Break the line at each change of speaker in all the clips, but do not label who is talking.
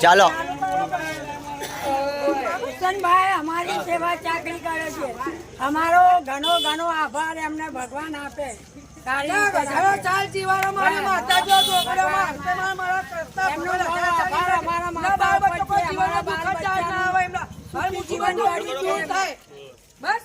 ચાલો.
અમારી સેવા ચાકરી કરે છે. અમારો ઘણો ઘણો આભાર એમને ભગવાન આપે.
ચાલ મારી માતા જો છોકરો મારા મારા કરતા
આભાર અમારા મા
બાળ
બાપ
બચ્ચો
પર
કોઈ
છે,
જીવનનો
અમારા બાળ
દુઃખ જ ના આવે એમના મારી મુસીબત વાળી દૂર થાય બસ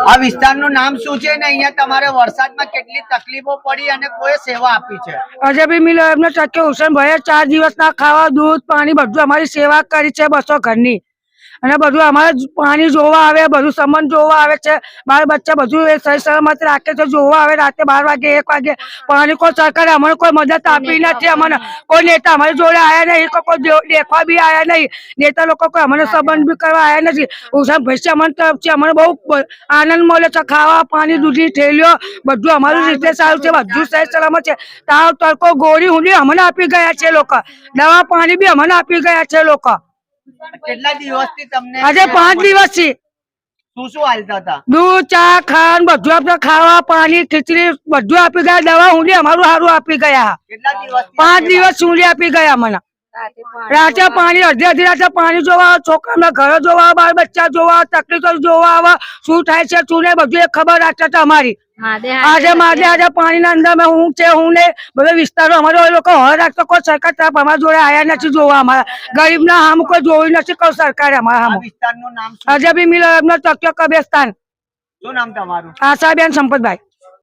આ વિસ્તારનું નામ શું છે ને અહીંયા તમારે વરસાદમાં કેટલી તકલીફો પડી અને કોઈ સેવા આપી છે?
અજયભાઈ મિલ એમને ટકે હુસેનભાઈએ ચાર દિવસના ખાવા, દૂધ, પાણી બધું અમારી સેવા કરી છે બસો ઘરની. અને બધું અમારે પાણી જોવા આવે, બધું સંબંધ જોવા આવે છે. બાર બચ્ચા બધું એ સહી સલામત રાખે છે, જોવા આવે રાતે બાર વાગે, એક વાગે. પાણી કોઈ સરકારે અમને કોઈ મદદ આપી નથી, અમને કોઈ નેતા અમારી જોડે આવ્યા નહીં, કોઈ દેખવા બી આવ્યા નહીં. નેતા લોકો કોઈ અમને સંબંધ બી કરવા આવ્યા નથી. ઉષા છે અમને તરફથી અમને બહુ આનંદ મળે છે, ખાવા, પાણી, દૂધી, થેલીઓ, બધું અમારું રીતે સારું છે, બધું સહી સલામત છે. તાવ, તડકો, ગોળી ઊંડી અમને આપી ગયા છે લોકો. દવા, પાણી બી અમને આપી ગયા છે લોકો.
કેટલા દિવસથી તમને
આજે પાંચ દિવસથી.
શું શું હાલતા હતા?
દૂધ ચા ખાન બધું આપણે ખાવા પાણી ખીચડી બધું આપી ગયા. દવા ઊંડી અમારું સારું આપી ગયા.
કેટલા દિવસ
પાંચ દિવસ ઊંડી આપી ગયા મને. રાતે પાણી અડધી અડધી રાતે પાણી જોવા છોકરાના ઘરે જોવા બાળ બચ્ચા જોવા તકલીફો જોવા આવા. શું થાય છે શું નહીં બધું એ ખબર રાખતા હતા અમારી. આજે માજે આજે પાણીના અંદર હું છે હું ને બધો વિસ્તારો અમારો લોકો હર રાખતો કોઈ સરકાર તરફ અમારા જોડે આયા નથી જોવા અમારા. ગરીબ ના હામ કોઈ જોયું નથી કોઈ સરકારે અમારા હામ.
વિસ્તારનું
આજે બી મિલો એમનો તક્યો કબેસ્તાન.
શું નામ તમારું?
આશાબેન સંપતભાઈ.